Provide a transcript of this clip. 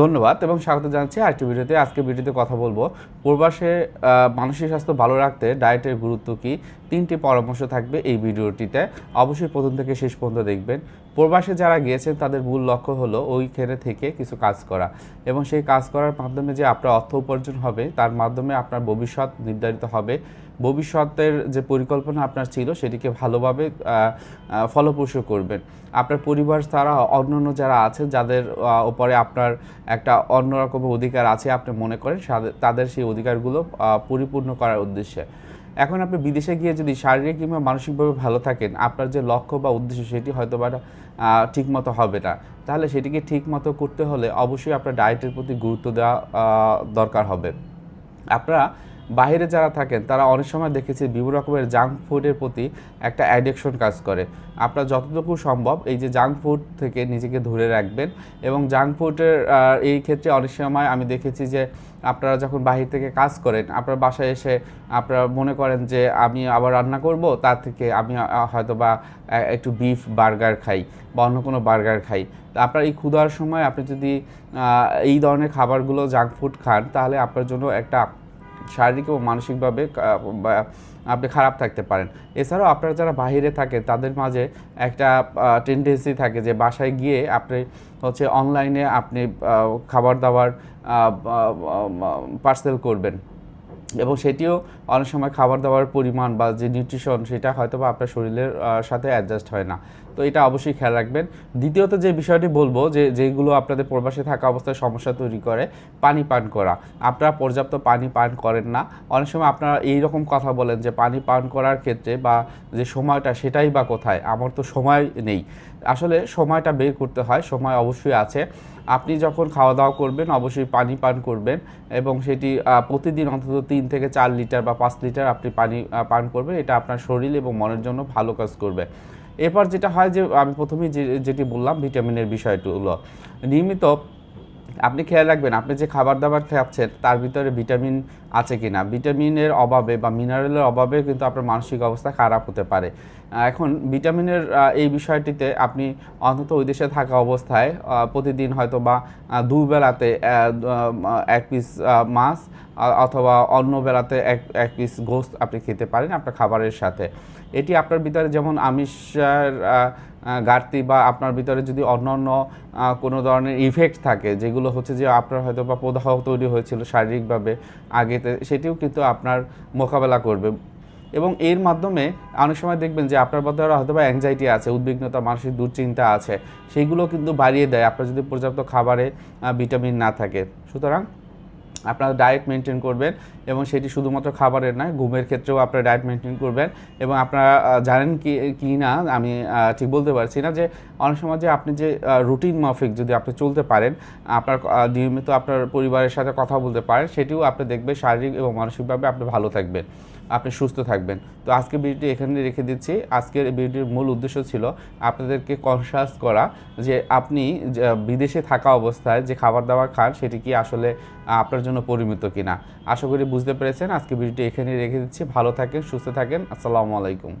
ধন্যবাদ এবং স্বাগত জানাচ্ছি আরেকটি ভিডিওতে। আজকে ভিডিওতে কথা বলব। প্রবাসে মানসিক স্বাস্থ্য ভালো রাখতে ডায়েটের গুরুত্ব কি? তিনটি পরামর্শ থাকবে এই ভিডিওটিতে। অবশ্যই প্রথম থেকে শেষ পর্যন্ত দেখবেন। প্রবাসে যারা গিয়েছেন, তাদের মূল লক্ষ্য হলো ওইখানে থেকে কিছু কাজ করা। এবং সেই কাজ করার মাধ্যমে যে আপনার অর্থ উপার্জন হবে, তার মাধ্যমে আপনার ভবিষ্যৎ নির্ধারিত হবে। ভবিষ্যতের যে পরিকল্পনা আপনার ছিল, সেটিকে ভালোভাবে ফলপ্রসূ করবেন। আপনার পরিবার ছাড়া অন্যান্য যারা আছেন, যাদের ওপরে আপনার একটা অন্যরকম অধিকার আছে, আপনি মনে করেন তাদের সেই অধিকারগুলো পরিপূর্ণ করার উদ্দেশ্যে। এখন আপনি বিদেশে গিয়ে যদি শারীরিক কিংবা মানসিকভাবে ভালো থাকেন, আপনার যে লক্ষ্য বা উদ্দেশ্য সেটি হয়তো বা ঠিকমতো হবে না। তাহলে সেটিকে ঠিকমতো করতে হলে অবশ্যই আপনার ডায়েটের প্রতি গুরুত্ব দেওয়া দরকার হবে। আপনারা বাইরে যারা থাকেন, তারা অনেক সময় দেখেছি বিভিন্ন রকমের জাঙ্ক ফুডের প্রতি একটা অ্যাডিকশন কাজ করে। আপনার যতটুকু সম্ভব এই যে জাঙ্ক ফুড থেকে নিজেকে ধরে রাখবেন এবং জাঙ্ক ফুডের এই ক্ষেত্রে অনেক সময় আমি দেখেছি যে আপনারা যখন বাহির থেকে কাজ করেন, আপনার বাসায় এসে আপনারা মনে করেন যে আমি আবার রান্না করব, তার থেকে আমি হয়তো বা একটু বিফ বার্গার খাই বা অন্য কোনো বার্গার খাই। আপনার এই ক্ষুধার সময় আপনি যদি এই ধরনের খাবারগুলো জাঙ্ক ফুড খান, তাহলে আপনার জন্য একটা শারীরিক ও মানসিকভাবে আপনি খারাপ থাকতে পারেন। এছাড়াও আপনারা যারা বাহিরে থাকে, তাদের মাঝে একটা টেন্ডেন্সি থাকে যে বাসায় গিয়ে আপনি হচ্ছে অনলাইনে আপনি খাবার দাবার পার্সেল করবেন। এবং সেটিও অনেক সময় খাবার দাবার পরিমাণ বা যে নিউট্রিশন সেটা হয়তো বা আপনার শরীরের সাথে অ্যাডজাস্ট হয় না। তো এটা অবশ্যই খেয়াল রাখবেন। দ্বিতীয়ত যে বিষয়টি বলব যে যেগুলো আপনাদের প্রবাসে থাকা অবস্থায় সমস্যা তৈরি করে, পানি পান করা। আপনারা পর্যাপ্ত পানি পান করেন না। অনেক সময় আপনারা এই রকম কথা বলেন যে পানি পান করার ক্ষেত্রে বা যে সময়টা সেটাই বা কোথায়? আমার তো সময় নেই। আসলে সময়টা বের করতে হয়, সময় অবশ্যই আছে। আপনি যখন খাওয়া দাওয়া করবেন, অবশ্যই পানি পান করবেন এবং সেটি প্রতিদিন অন্তত তিন থেকে চার লিটার বা পাঁচ লিটার আপনি পানি পান করবেন। এটা আপনার শরীর এবং মনের জন্য ভালো কাজ করবে। এরপর যেটা হয় যে, আমি প্রথমেই যে, যেটি বললাম, ভিটামিনের বিষয়টি হলো নিয়মিত আপনি খেয়াল রাখবেন, আপনি যে খাবার দাবার খাচ্ছেন, তার ভিতরে ভিটামিন আছে কি না ভিটামিনের অভাবে বা মিনারেলের অভাবে কিন্তু আপনার মানসিক অবস্থা খারাপ হতে পারে। এখন ভিটামিনের এই বিষয়টিতে আপনি অন্তত ওই দেশে থাকা অবস্থায় প্রতিদিন হয়তো বা দুবেলাতে এক পিস মাছ অথবা অন্য বেলাতে এক এক পিস গোস্ত আপনি খেতে পারেন আপনার খাবারের সাথে। এটি আপনার ভিতরে যেমন আমিষের ঘাটতি বা আপনার ভিতরে যদি অন্য অন্য কোনো ধরনের ইফেক্ট থাকে, যেগুলো হচ্ছে যে আপনার হয়তো বা প্রদাহ তৈরি হয়েছিল শারীরিকভাবে আগেতে, সেটিও কিন্তু আপনার মোকাবেলা করবে। এবং এর মাধ্যমে অনেক সময় দেখবেন যে আপনার মধ্যে হয়তো বা অ্যাংজাইটি আছে, উদ্বিগ্নতা, মানসিক দুশ্চিন্তা আছে সেইগুলো কিন্তু বাড়িয়ে দেয়। আপনার যদি পর্যাপ্ত খাবারে ভিটামিন না থাকে। সুতরাং আপনারা ডায়েট মেনটেন করবেন এবং সেটি শুধুমাত্র খাবারের নয়, ঘুমের ক্ষেত্রেও আপনারা ডায়েট মেনটেন করবেন এবং আপনারা জানেন কি কি না, আমি ঠিক বলতে পারছি না যে অনেক সময় যে আপনি যে রুটিন মাফিক যদি আপনি চলতে পারেন, আপনার নিয়মিত আপনার পরিবারের সাথে কথা বলতে পারেন, সেটিও আপনি দেখবেন শারীরিক এবং মানসিকভাবে আপনি ভালো থাকবেন। আপনি সুস্থ থাকবেন। তো আজকে ভিডিওটি এখানে রেখে দিচ্ছি। আজকের ভিডিওটির মূল উদ্দেশ্য ছিল আপনাদেরকে কনসাস করা যে আপনি বিদেশে থাকা অবস্থায় যে খাবার দাবার খান, সেটি কি আসলে আপনার জন্য পরিমিত কিনা। আশা করি বুঝতে পেরেছেন। আজকে ভিডিওটি এখানে রেখে দিচ্ছি। ভালো থাকেন, সুস্থ থাকেন। আসসালামু আলাইকুম।